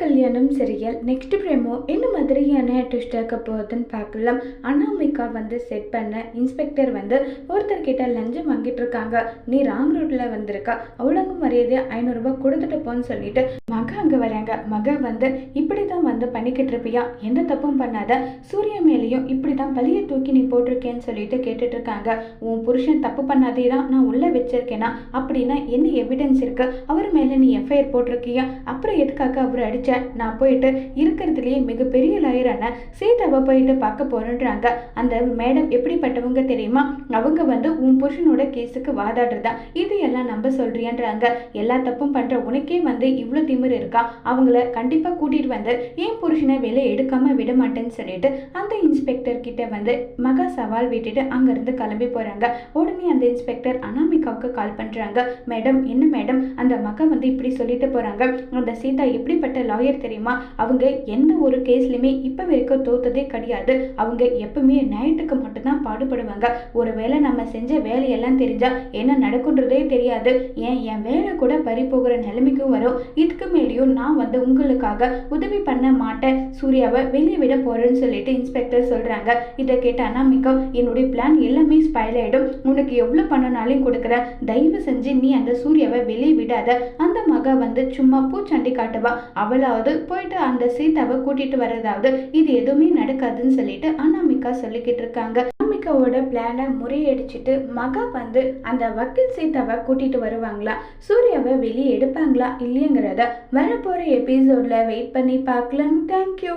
கல்யாணம் serial next பிரேமோ என்ன மாதிரியான ட்விஸ்ட் இருக்க போகுதுன்னு பார்க்கலாம். அனாமிகா வந்து செட் பண்ண இன்ஸ்பெக்டர் வந்து ஒருத்தர்கிட்ட லஞ்சம் வாங்கிட்டு இருக்காங்க. நீ ராங் ரூட்ல வந்திருக்கா. அவ்வளவு மரியாதையை ஐநூறுரூபா கொடுத்துட்டு போன்னு சொல்லிட்டு மக அங்கே வராங்க. மக வந்து இப்படி தான் வந்து பண்ணிக்கிட்டு இருப்பியா? எந்த தப்பும் பண்ணாத. சூரிய மேலேயும் இப்படி தான் பழிய தூக்கி நீ போட்டிருக்கேன்னு சொல்லிட்டு கேட்டுட்டு இருக்காங்க. உன் புருஷன் தப்பு பண்ணாதே தான் நான் உள்ள வச்சிருக்கேனா? அப்படின்னா என்ன எவிடன்ஸ் இருக்கு? அவர் மேலே நீ எஃப்ஐஆர் போட்டிருக்கியா? அப்புறம் எதுக்காக அவர் அடிச்ச நான் போயிட்டு இருக்கிறதுலேயே மிகப்பெரிய லாயரான சீதாவை போயிட்டு பார்க்க போறேன்றாங்க. அந்த மேடம் எப்படிப்பட்டவங்க தெரியுமா? அவங்க வந்து உன் புருஷனோட கேஸுக்கு வாதாடுறதா? இது எல்லாம் நம்ப சொல்றியன்றாங்க. எல்லா தப்பும் பண்ற உனக்கே வந்து இவ்வளோ திமிர் இருக்கா? அவங்கள கண்டிப்பா கூட்டிட்டு வந்து என் புருஷனை வெளியே எடுக்காம விட மாட்டேன்னு சொல்லிட்டு அந்த இன்ஸ்பெக்டர் கிட்ட வந்து மகா சவால் விட்டுட்டு அங்கிருந்து கிளம்பி போறாங்க. உடனே அந்த இன்ஸ்பெக்டர் அனாமிகாவுக்கு கால் பண்றாங்க. மேடம் என்ன மேடம் அந்த மகா வந்து இப்படி சொல்லிட்டு போறாங்க. அந்த சீதா எப்படிப்பட்ட லாயர் தெரியுமா? அவங்க எந்த ஒரு கேஸ்லையுமே இப்போ வரைக்கும் தோத்ததே கிடையாது. அவங்க எப்பவுமே நைட்டுக்கு மட்டும்தான் பாடுபடுவாங்க. ஒருவேளை நம்ம செஞ்ச வேலையெல்லாம் தெரிஞ்சா என்ன நடக்குன்றதே தெரியாது. ஏன் என் வேலை கூட பறி போகிற நிலைமைக்கும் வரும். இதுக்கு மேலேயும் நான் வந்து உங்களுக்காக உதவி பண்ண மாட்டேன். சூர்யாவை வெளியே விட போறேன்னு சொல்லிட்டு இன்ஸ்பெக்டர் சொல்றாங்க. இதை கேட்ட அனாமிகா என்னுடைய பிளான் எல்லாமே ஸ்பைல் ஆகிடும் உனக்கு எவ்வளோ பண்ணனாலையும் கொடுக்குற தயவு செஞ்சு நீ அந்த சூர்யாவை வெளியே விடாத. அந்த மக வந்து சும்மா பூச்சண்டி காட்டுவா. அவளாவது போயிட்டு அந்த சீதாவை கூட்டிட்டு வர்றதாவது இது எதுவுமே நடக்காதுன்னு சொல்லிட்டு அனாமிகா சொல்லிக்கிட்டு இருக்காங்க. அனாமிகாவோட பிளானை முறியடிச்சிட்டு மகா வந்து அந்த வக்கீல் சீதாவை கூட்டிட்டு வருவாங்களா? சூர்யாவை வெளியே எடுப்பாங்களா இல்லையங்கிறத வரப்போற எபிசோட்ல வெயிட் பண்ணி பார்க்கலாம். தேங்க்யூ